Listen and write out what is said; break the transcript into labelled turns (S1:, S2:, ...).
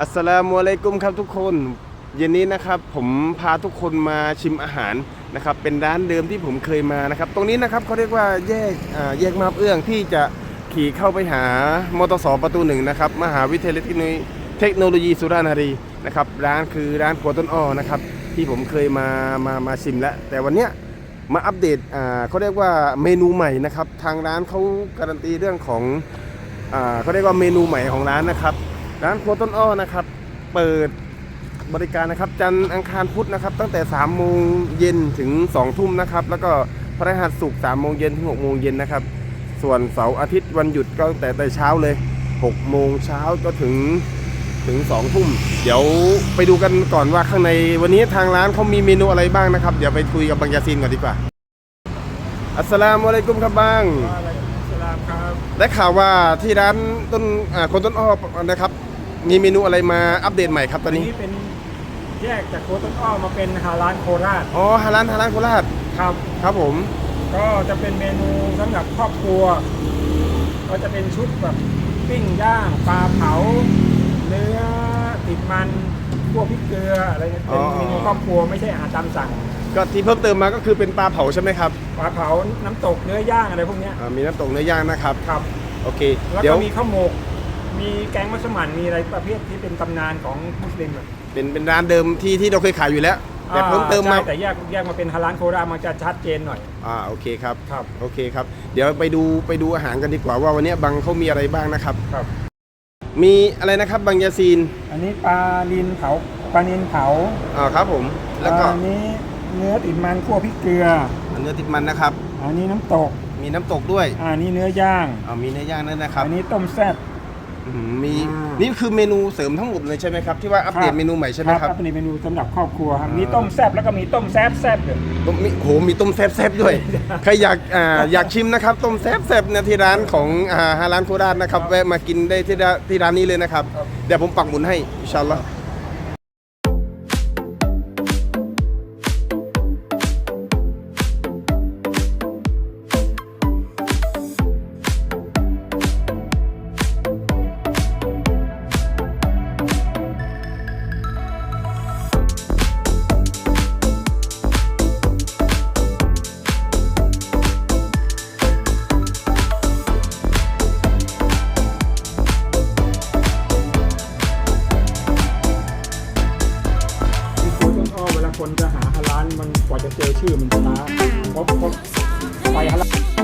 S1: อัสสลามุอะลัยกุมครับทุกคนเย็นนี้นะครับผมพาทุกคนมาชิมอาหารนะครับเป็นร้านเดิมที่ผมเคยมานะครับ ตรงนี้นะครับเขาเรียกว่าแยกอ่าแยกมาบเอื้องที่จะขี่เข้าไปหามอเตอร์สประตูหนึ่งนะครับมหาวิทยาลัยเทคโนโลยีสุรานารีนะครับร้านคือร้านครัวต้นอ้อนะครับที่ผมเคยมามามาชิมแล้ว แต่วันเนี้ยมาอัปเดตอ่าเขาเรียกว่าเมนูใหม่นะครับทางร้านเขาการันตีเรื่องของอ่าเขาเรียกว่าเมนูใหม่ของร้านนะครับ ร้านครัวต้นอ้อนะครับ เปิดบริการนะครับ จันทร์อังคารพุธนะครับ ตั้งแต่3โมงเย็นถึง2ทุ่มนะครับ แล้วก็พฤหัสศุกร์3โมงเย็นถึง6โมงเย็นนะครับ ส่วนเสาร์อาทิตย์วันหยุดก็ตั้งแต่แต่เช้าเลย6โมงเช้าก็ถึงถึง2ทุ่ม เดี๋ยวไปดูกันก่อนว่าข้างในวันนี้ทางร้านเขามีเมนูอะไรบ้างนะครับ เดี๋ยวไปคุยกับบังยาซีนก่อนดีกว่า อัสสลามุอะลัยกุมครับบัง
S2: วะอะลัยกุมุสสลามครับ
S1: ได้ข่าวว่าที่ร้านต้นอ่าคนต้นอ้อนะครับ มีเมนูอะไรมาอัปเดตใหม่ครับต
S2: อั
S1: อนนนี้
S2: นี้ เป็นแยกจากโคต้นอ้อมาเป็นฮาร้านโคราช
S1: อ๋อฮาร้านฮาร้านโคราช
S2: ครับ
S1: ครับผม
S2: ก็จะเป็นเมนูสำหรับครอบครัว ก็จะเป็นชุดแบบปิ้งย่างปลาเผา เนื้อติดมันพวกพริกเกลืออะไรเนี่ยเป็นเมนูครอบครัวไม่ใช่อาหารตามสั่ง
S1: ก็ที่เพิ่มเติมมาก็คือเป็นปลาเผาใช่ไหมครับ
S2: ปลาเผาน้ำตกเนื้อย่างอะไรพวกเนี้ย
S1: อ่ามีน้ำตกเนื้อย่างนะครับ
S2: ครับ
S1: โอเค
S2: แล้ว
S1: เดี๋ย
S2: ก็
S1: ว
S2: มีข้าวหมก มีแกงมัสมั่นมีอะไรประเภทที่เป็นตำนานของมุสลิมอะ
S1: เป็นเป็นร้านเดิมที่ที่เราเคยขายอยู่แล้ว แต่เพิ่มเติมมา
S2: ใช่แต่แยกแยกมาเป็นฮาร้านโคราชมันจะชัดเจนหน่อย
S1: อ่าโอเคครับ
S2: ครับ
S1: โอเคครับ เดี๋ยวไปดูไปดูอาหารกันดีกว่าว่าวันนี้บังเขามีอะไรบ้างนะครับ
S2: ครับ
S1: มีอะไรนะครับบังยาซีน
S2: อันนี้ปลาลินเผาปลานินเผา
S1: อ่าครับผม แล้วก็
S2: อันนี้เนื้อติดมันคั่วพริกเกลือ
S1: เนื้อติดมันนะครับ
S2: อันนี้น้ำตก
S1: มีน้ำตกด้วย
S2: อันนี้เนื้อย่าง
S1: อ่ามีเนื้อย่างด้วยนะครับ
S2: อันนี้ต้มแซ่บ
S1: อืมมี
S2: อ่านี่
S1: นี่คือเมนูเสริมทั้งหมดเลยใช่ไหมครับที่ว่าอัปเดตเมนูใหม่ใช่ไหมครับ
S2: อันนี้เมนูสำหรับครอบครัวครับ
S1: อ่ามี
S2: มีต้มแซ่บแล้วก็มีต้มแซ่บแซ่บด้วย
S1: ต้มมีโหมีต้มแซ่บๆด้วย ใครอยากอ่าอยากชิมนะครับต้มแซ่บๆเนี่ยที่ร้านของอ่าฮาร้านโคราชนะครับแวะมากินได้ที่ร้านที่ร้านนี้เลยนะครับเดี๋ยวผมปักหมุนให้อินชาอัลลอฮ์
S2: คนจะหาฮาร้านมันกว่าจะเจอชื่อมันล้าเพราะเพราะไปฮาร้าน